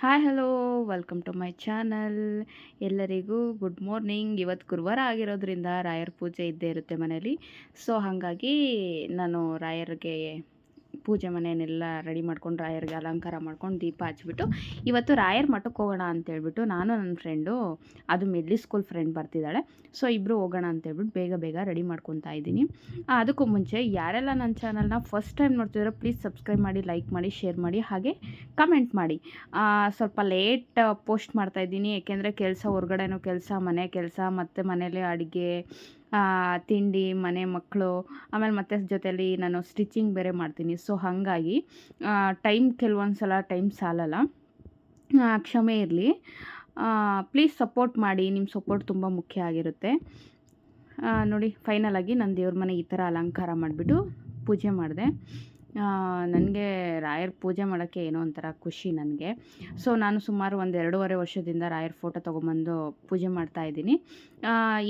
Hi hello welcome to my channel ಎಲ್ಲರಿಗೂ good morning ಇವತ್ತು ಗುರುವಾರ ಆಗಿರೋದ್ರಿಂದ ರಾಯರ ಪೂಜೆ ಇದ್ದೇ ಇರುತ್ತೆ ಮನೇಲಿ ಸೊ ಹಾಗಾಗಿ ನಾನು ರಾಯರಿಗೆ ಪೂಜೆ ಮನೆಯನ್ನೆಲ್ಲ ರೆಡಿ ಮಾಡ್ಕೊಂಡು ರಾಯರಿಗೆ ಅಲಂಕಾರ ಮಾಡ್ಕೊಂಡು ದೀಪ ಹಚ್ಬಿಟ್ಟು ಇವತ್ತು ರಾಯರ ಮಠಕ್ಕೆ ಹೋಗೋಣ ಅಂತೇಳ್ಬಿಟ್ಟು ನಾನು ನನ್ನ ಫ್ರೆಂಡು ಅದು ಮಿಡ್ಲಿ ಸ್ಕೂಲ್ ಫ್ರೆಂಡ್ ಬರ್ತಿದ್ದಾಳೆ. ಸೊ ಇಬ್ಬರು ಹೋಗೋಣ ಅಂತೇಳ್ಬಿಟ್ಟು ಬೇಗ ಬೇಗ ರೆಡಿ ಮಾಡ್ಕೊತಾ ಇದ್ದೀನಿ. ಅದಕ್ಕೂ ಮುಂಚೆ ಯಾರೆಲ್ಲ ನನ್ನ ಚಾನಲ್ನ ಫಸ್ಟ್ ಟೈಮ್ ನೋಡ್ತಿದ್ರೋ ಪ್ಲೀಸ್ ಸಬ್ಸ್ಕ್ರೈಬ್ ಮಾಡಿ ಲೈಕ್ ಮಾಡಿ ಶೇರ್ ಮಾಡಿ, ಹಾಗೆ ಕಮೆಂಟ್ ಮಾಡಿ. ಸ್ವಲ್ಪ ಲೇಟ್ ಪೋಸ್ಟ್ ಮಾಡ್ತಾ ಇದ್ದೀನಿ. ಏಕೆಂದರೆ ಕೆಲಸ ಹೊರ್ಗಡೆನೂ ಕೆಲಸ, ಮನೆ ಕೆಲಸ, ಮತ್ತು ಮನೇಲಿ ಅಡುಗೆ ತಿಂಡಿ, ಮನೆ ಮಕ್ಕಳು, ಆಮೇಲೆ ಮತ್ತೆ ಜೊತೆಯಲ್ಲಿ ನಾನು ಸ್ಟಿಚಿಂಗ್ ಬೇರೆ ಮಾಡ್ತೀನಿ. ಸೊ ಹಾಗಾಗಿ ಟೈಮ್ ಕೆಲವೊಂದು ಸಲ ಟೈಮ್ ಸಾಲಲ್ಲ. ಕ್ಷಮೆ ಇರಲಿ. ಪ್ಲೀಸ್ ಸಪೋರ್ಟ್ ಮಾಡಿ ನಿಮ್ಮ ಸಪೋರ್ಟ್ ತುಂಬ ಮುಖ್ಯ ಆಗಿರುತ್ತೆ. ನೋಡಿ ಫೈನಲ್ ಆಗಿ ನನ್ನ ದೇವ್ರ ಮನೆ ಈ ಥರ ಅಲಂಕಾರ ಮಾಡಿಬಿಟ್ಟು ಪೂಜೆ ಮಾಡಿದೆ. ನನಗೆ ರಾಯರ್ ಪೂಜೆ ಮಾಡೋಕ್ಕೆ ಏನೋ ಒಂಥರ ಖುಷಿ ನನಗೆ. ಸೊ ನಾನು ಸುಮಾರು ಒಂದು ಎರಡೂವರೆ ವರ್ಷದಿಂದ ರಾಯರ್ ಫೋಟೋ ತೊಗೊಂಬಂದು ಪೂಜೆ ಮಾಡ್ತಾ ಇದ್ದೀನಿ.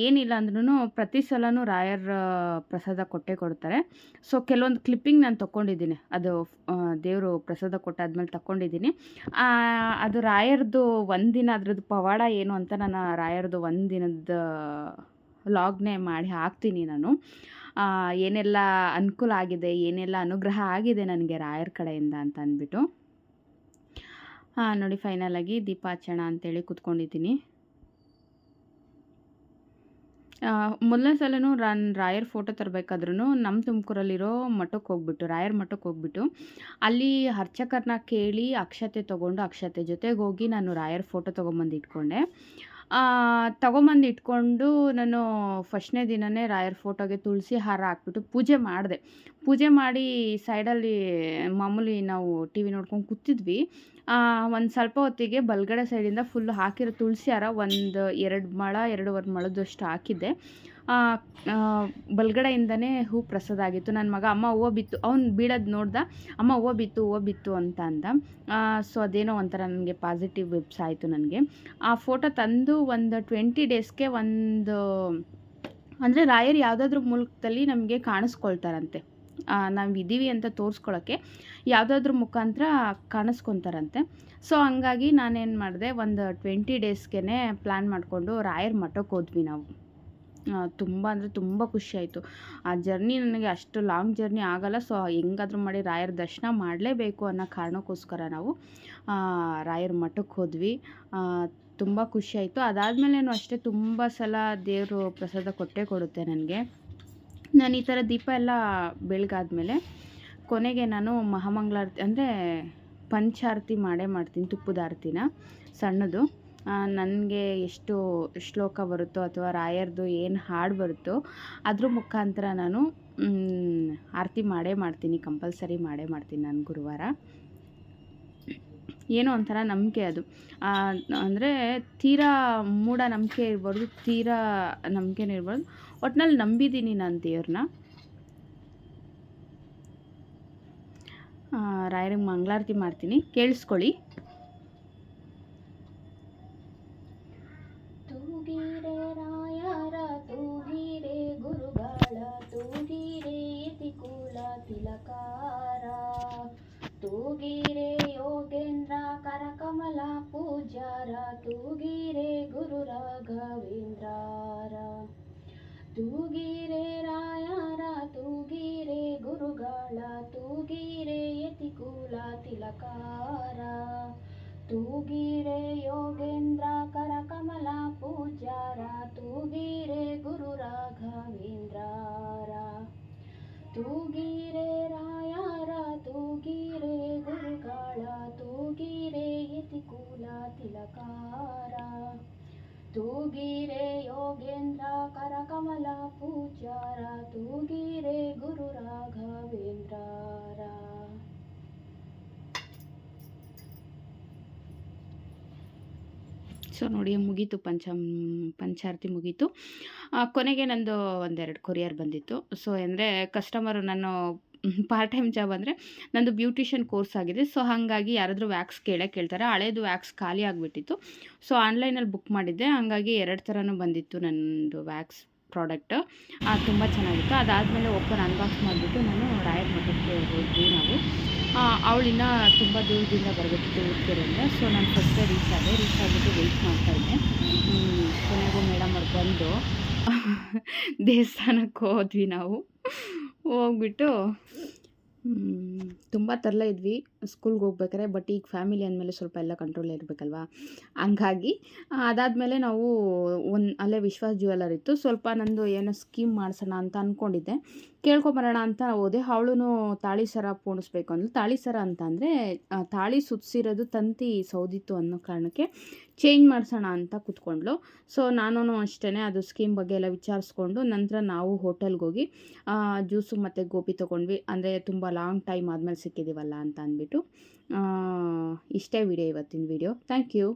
ಏನಿಲ್ಲ ಅಂದ್ರೂ ಪ್ರತಿ ಸಲನೂ ರಾಯರ್ ಪ್ರಸಾದ ಕೊಟ್ಟೇ ಕೊಡ್ತಾರೆ. ಸೊ ಕೆಲವೊಂದು ಕ್ಲಿಪ್ಪಿಂಗ್ ನಾನು ತೊಗೊಂಡಿದ್ದೀನಿ ಅದು ದೇವರು ಪ್ರಸಾದ ಕೊಟ್ಟಾದ್ಮೇಲೆ ತಗೊಂಡಿದ್ದೀನಿ ಅದು ರಾಯರ್ದು ಒಂದಿನ ಅದ್ರದ್ದು ಪವಾಡ ಏನು ಅಂತ ನಾನು ರಾಯರ್ದು ಒಂದಿನದ ಲಾಗ್ನೇ ಮಾಡಿ ಹಾಕ್ತೀನಿ ನಾನು. ಏನೆಲ್ಲ ಅನುಕೂಲ ಆಗಿದೆ, ಏನೆಲ್ಲ ಅನುಗ್ರಹ ಆಗಿದೆ ನನಗೆ ರಾಯರ್ ಕಡೆಯಿಂದ ಅಂತ ಅಂದ್ಬಿಟ್ಟು. ಹಾಂ ನೋಡಿ ಫೈನಲ್ ಆಗಿ ಹಚ್ಚೋಣ ಅಂತೇಳಿ ಕೂತ್ಕೊಂಡಿದ್ದೀನಿ. ಮೊದಲನೇ ಸಲನೂ ರನ್ ರಾಯರ್ ಫೋಟೋ ತರಬೇಕಾದ್ರೂ ನಮ್ಮ ತುಮಕೂರಲ್ಲಿರೋ ಮಠಕ್ಕೆ ಹೋಗ್ಬಿಟ್ಟು, ರಾಯರ್ ಮಠಕ್ಕೆ ಹೋಗ್ಬಿಟ್ಟು, ಅಲ್ಲಿ ಅರ್ಚಕರನ್ನ ಕೇಳಿ ಅಕ್ಷತೆ ತೊಗೊಂಡು ಅಕ್ಷತೆ ಜೊತೆಗೆ ಹೋಗಿ ನಾನು ರಾಯರ್ ಫೋಟೋ ತೊಗೊಂಬಂದು ಇಟ್ಕೊಂಡೆ. ತೊಗೊಂಬಂದು ಇಟ್ಕೊಂಡು ನಾನು ಫಸ್ಟ್ನೇ ದಿನವೇ ರಾಯರ್ ಫೋಟೋಗೆ ತುಳಸಿ ಹಾರ ಹಾಕ್ಬಿಟ್ಟು ಪೂಜೆ ಮಾಡಿದೆ. ಪೂಜೆ ಮಾಡಿ ಸೈಡಲ್ಲಿ ಮಾಮೂಲಿ ನಾವು ಟಿ ವಿ ನೋಡ್ಕೊಂಡು ಕೂತಿದ್ವಿ. ಒಂದು ಸ್ವಲ್ಪ ಹೊತ್ತಿಗೆ ಬಲಗಡೆ ಸೈಡಿಂದ ಫುಲ್ ಹಾಕಿರೋ ತುಳಸಿ ಹಾರ ಒಂದು ಎರಡು ಮೊಳ, ಎರಡೂವರೆ ಮೊಳದಷ್ಟು ಹಾಕಿದ್ದೆ. ಬಲಗಡೆಯಿಂದನೇ ಹೂ ಪ್ರಸಾದ ಆಗಿತ್ತು. ನನ್ನ ಮಗ ಅಮ್ಮ ಹೂವು ಬಿತ್ತು, ಅವ್ನು ಬೀಳೋದು ನೋಡ್ದ, ಅಮ್ಮ ಹೂವು ಬಿತ್ತು ಹೂವು ಬಿತ್ತು ಅಂತ ಅಂದ. ಸೊ ಅದೇನೋ ಒಂಥರ ನನಗೆ ಪಾಸಿಟಿವ್ ವಿಬ್ಸ್ ಆಯಿತು ನನಗೆ. ಆ ಫೋಟೋ ತಂದು ಒಂದು ಟ್ವೆಂಟಿ ಡೇಸ್ಗೆ ಒಂದು, ಅಂದರೆ ರಾಯರು ಯಾವುದಾದ್ರೂ ಮೂಲಕದಲ್ಲಿ ನಮಗೆ ಕಾಣಿಸ್ಕೊಳ್ತಾರಂತೆ. ನಾವು ಇದ್ದೀವಿ ಅಂತ ತೋರಿಸ್ಕೊಳ್ಳೋಕ್ಕೆ ಯಾವುದಾದ್ರೂ ಮುಖಾಂತರ ಕಾಣಿಸ್ಕೊತಾರಂತೆ. ಸೊ ಹಂಗಾಗಿ ನಾನೇನು ಮಾಡಿದೆ, ಒಂದು ಟ್ವೆಂಟಿ ಡೇಸ್ಗೆ ಪ್ಲ್ಯಾನ್ ಮಾಡಿಕೊಂಡು ರಾಯರ್ ಮಠಕ್ಕೆ ಹೋದ್ವಿ ನಾವು. ತುಂಬ ಅಂದರೆ ತುಂಬ ಖುಷಿ ಆಯಿತು. ಆ ಜರ್ನಿ ನನಗೆ ಅಷ್ಟು ಲಾಂಗ್ ಜರ್ನಿ ಆಗಲ್ಲ ಸೊ ಹೆಂಗಾದ್ರೂ ಮಾಡಿ ರಾಯರ ದರ್ಶನ ಮಾಡಲೇಬೇಕು ಅನ್ನೋ ಕಾರಣಕ್ಕೋಸ್ಕರ ನಾವು ರಾಯರ ಮಠಕ್ಕೆ ಹೋದ್ವಿ. ತುಂಬ ಖುಷಿ ಆಯಿತು. ಅದಾದಮೇಲೇನು ಅಷ್ಟೇ ತುಂಬ ಸಲ ದೇವರು ಪ್ರಸಾದ ಕೊಟ್ಟೇ ಕೊಡುತ್ತೆ ನನಗೆ. ನಾನು ಈ ಥರ ದೀಪ ಎಲ್ಲ ಬೆಳಗಾದ್ಮೇಲೆ ಕೊನೆಗೆ ನಾನು ಮಹಾಮಂಗಳಾರತಿ ಅಂದರೆ ಪಂಚಾರತಿ ಮಾಡೇ ಮಾಡ್ತೀನಿ, ತುಪ್ಪದ ಆರತಿನ, ಸಣ್ಣದು. ನನಗೆ ಎಷ್ಟು ಶ್ಲೋಕ ಬರುತ್ತೋ ಅಥವಾ ರಾಯರ್ದು ಏನು ಹಾಡು ಬರುತ್ತೋ ಅದ್ರ ಮುಖಾಂತರ ನಾನು ಆರತಿ ಮಾಡೇ ಮಾಡ್ತೀನಿ, ಕಂಪಲ್ಸರಿ ಮಾಡೇ ಮಾಡ್ತೀನಿ ನಾನು ಗುರುವಾರ. ಏನೋ ಒಂಥರ ನಂಬಿಕೆ ಅದು. ಅಂದರೆ ತೀರಾ ಮೂಢ ನಂಬಿಕೆ ಇರ್ಬಾರ್ದು ತೀರಾ ನಂಬಿಕೆನೂ ಇರ್ಬಾರ್ದು ಒಟ್ನಲ್ಲಿ ನಂಬಿದ್ದೀನಿ ನಾನು ದೇವ್ರನ್ನ. ರಾಯರಿಗೆ ಮಂಗಳಾರತಿ ಮಾಡ್ತೀನಿ. ಕೇಳಿಸ್ಕೊಳ್ಳಿ. ತೂಗಿರೆ ಯೋಗೇಂದ್ರ ಕರಕಮಲ ಪೂಜಾರ ತೂಗಿರೆ ಗುರು ರಾಘವೇಂದ್ರಾರ ತೂಗಿರೆ ರಾಯರ ತೂಗಿರೆ ಗುರುಗಳ ತೂಗಿರೆ ಯತಿಕುಲ ತಿಲಕಾರ ತೂಗಿರೆ ಯೋಗೇಂದ್ರ ಕರಕಮಲ ಪೂಜಾರ ತೂಗಿರೆ ಗುರು ರಾಘವೇಂದ್ರಾರ ತೂಗಿರೆ ರಾಯರ ಸೊ ನೋಡಿ ಮುಗೀತು ಪಂಚ ಪಂಚಾರತಿ ಮುಗೀತು. ಕೊನೆಗೆ ನಂದು ಒಂದೆರಡು ಕೊರಿಯರ್ ಬಂದಿತ್ತು. ಸೊ ಅಂದರೆ ಕಸ್ಟಮರು ನಾನು ಪಾರ್ಟ್ ಟೈಮ್ ಜಾಬ್ ಅಂದರೆ ನಂದು ಬ್ಯೂಟಿಷಿಯನ್ ಕೋರ್ಸ್ ಆಗಿದೆ. ಸೊ ಹಾಗಾಗಿ ಯಾರಾದರೂ ವ್ಯಾಕ್ಸ್ ಕೇಳೇ ಕೇಳ್ತಾರೆ. ಹಳೇದು ವ್ಯಾಕ್ಸ್ ಖಾಲಿ ಆಗಿಬಿಟ್ಟಿತ್ತು. ಸೊ ಆನ್ಲೈನಲ್ಲಿ ಬುಕ್ ಮಾಡಿದ್ದೆ. ಹಾಗಾಗಿ ಎರಡು ಥರನೂ ಬಂದಿತ್ತು ನನ್ನದು ವ್ಯಾಕ್ಸ್ ಪ್ರಾಡಕ್ಟ್ ತುಂಬ ಚೆನ್ನಾಗಿತ್ತು. ಅದಾದಮೇಲೆ ಓಪನ್ ಅನ್ಬಾಕ್ಸ್ ಮಾಡಿಬಿಟ್ಟು ನಾನು ರಾಯರ್ ಮಠಕ್ಕೆ ಅವಳಿನ್ನ ತುಂಬ ದೂರದಿಂದ ಬರಬೇಕಿತ್ತು ಊರ್ಕೆರೆಯಿಂದ ಸೊ ನಾನು ಫಸ್ಟೇ ರೀಚ್ ಆದೆ. ರೀಚ್ ಆಗಿಬಿಟ್ಟು ವೆಯ್ಟ್ ಮಾಡ್ತಾಯಿದ್ದೆ ಕೊನೆಗೂ ಮೇಡಮ್ ಅವ್ರು ಬಂದು ದೇವಸ್ಥಾನಕ್ಕೆ ಹೋದ್ವಿ ನಾವು. ಹೋಗ್ಬಿಟ್ಟು ತುಂಬ ತರಲೆ ಇದ್ವಿ. ಸ್ಕೂಲ್ಗೆ ಹೋಗ್ಬೇಕಾರೆ ಬಟ್ ಈಗ ಫ್ಯಾಮಿಲಿ ಅಂದಮೇಲೆ ಸ್ವಲ್ಪ ಎಲ್ಲ ಕಂಟ್ರೋಲ್ ಇರಬೇಕಲ್ವಾ? ಹಂಗಾಗಿ, ಅದಾದಮೇಲೆ ನಾವು ಒಂದು, ಅಲ್ಲೇ ವಿಶ್ವಾಸ್ ಜ್ಯುವೆಲ್ಲರ್ ಇತ್ತು. ಸ್ವಲ್ಪ ನಂದು ಏನೋ ಸ್ಕೀಮ್ ಮಾಡಿಸೋಣ ಅಂತ ಅಂದ್ಕೊಂಡಿದ್ದೆ ಕೇಳ್ಕೊಬರೋಣ ಅಂತ ಹೋದೆ. ಅವಳು ತಾಳಿ ಸರ ಪೋಣಿಸ್ಬೇಕು ಅಂದ್ಲು. ತಾಳಿ ಸರ ಅಂತ ಅಂದರೆ ತಾಳಿ ಸುತ್ತಿರೋದು ತಂತಿ ಸೌದಿತ್ತು ಅನ್ನೋ ಕಾರಣಕ್ಕೆ ಚೇಂಜ್ ಮಾಡಿಸೋಣ ಅಂತ ಕೂತ್ಕೊಂಡ್ಲು ಸೊ ನಾನು ಅಷ್ಟೇ ಅದು ಸ್ಕೀಮ್ ಬಗ್ಗೆ ಎಲ್ಲ ವಿಚಾರಿಸ್ಕೊಂಡು ನಂತರ ನಾವು ಹೋಟೆಲ್ಗೆ ಹೋಗಿ ಜ್ಯೂಸು ಮತ್ತು ಗೋಬಿ ತೊಗೊಂಡ್ವಿ. ಅಂದರೆ ತುಂಬ ಲಾಂಗ್ ಟೈಮ್ ಆದಮೇಲೆ ಸಿಕ್ಕಿದ್ದೀವಲ್ಲ ಅಂತ ಅಂದ್ಬಿಟ್ಟು ಇಷ್ಟೇ ವಿಡಿಯೋ ಇವತ್ತಿನ ವಿಡಿಯೋ. Thank you